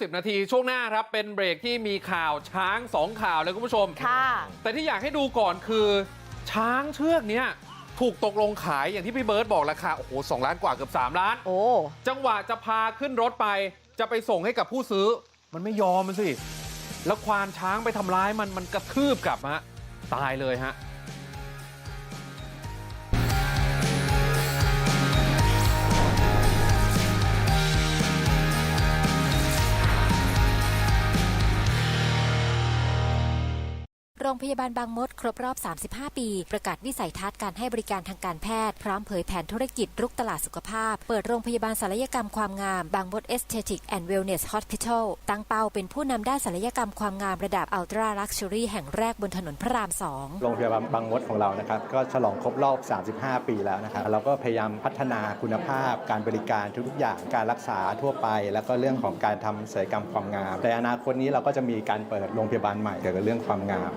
10นาทีช่วงหน้าครับเป็นเบรกที่มีข่าวช้าง2ข่าวเลยคุณผู้ชมค่ะแต่ที่อยากให้ดูก่อนคือ ช้างเชือกเนี้ยถูกตกลงขายอย่างที่พี่เบิร์ตบอกราคาโอ้โหสล้านกว่าเกือบ3ล้าน โอ้จังหวะจะพาขึ้นรถไป จะไปส่งให้กับผู้ซื้อ มันไม่ยอมมันสิ แล้วควานช้างไปทำร้ายมันมันกระทืบกลับฮะตายเลยฮะ โรงพยาบาลบางมดครบรอบ 35 ปี ประกาศวิสัยทัศน์การให้บริการทางการแพทย์ พร้อมเผยแผนธุรกิจรุกตลาดสุขภาพ เปิดโรงพยาบาลศัลยกรรมความงาม บางมดเอสเทติกแอนด์เวลเนสฮอสพิทอลตั้งเป้าเป็นผู้นำด้านศัลยกรรมความงามระดับอัลตร้าลักชัวรี่แห่งแรกบนถนนพระราม 2 โรงพยาบาลบางมดของเรานะครับก็ฉลองครบรอบ 35 ปีแล้วนะครับเราก็พยายามพัฒนาคุณภาพ การบริการทุกๆอย่างการรักษาทั่วไป แล้วก็เรื่องของการทำศัลยกรรมความงามแต่อนาคตนี้เราก็จะมีการเปิดโรงพยาบาลใหม่เกี่ยวกับเรื่องความงาม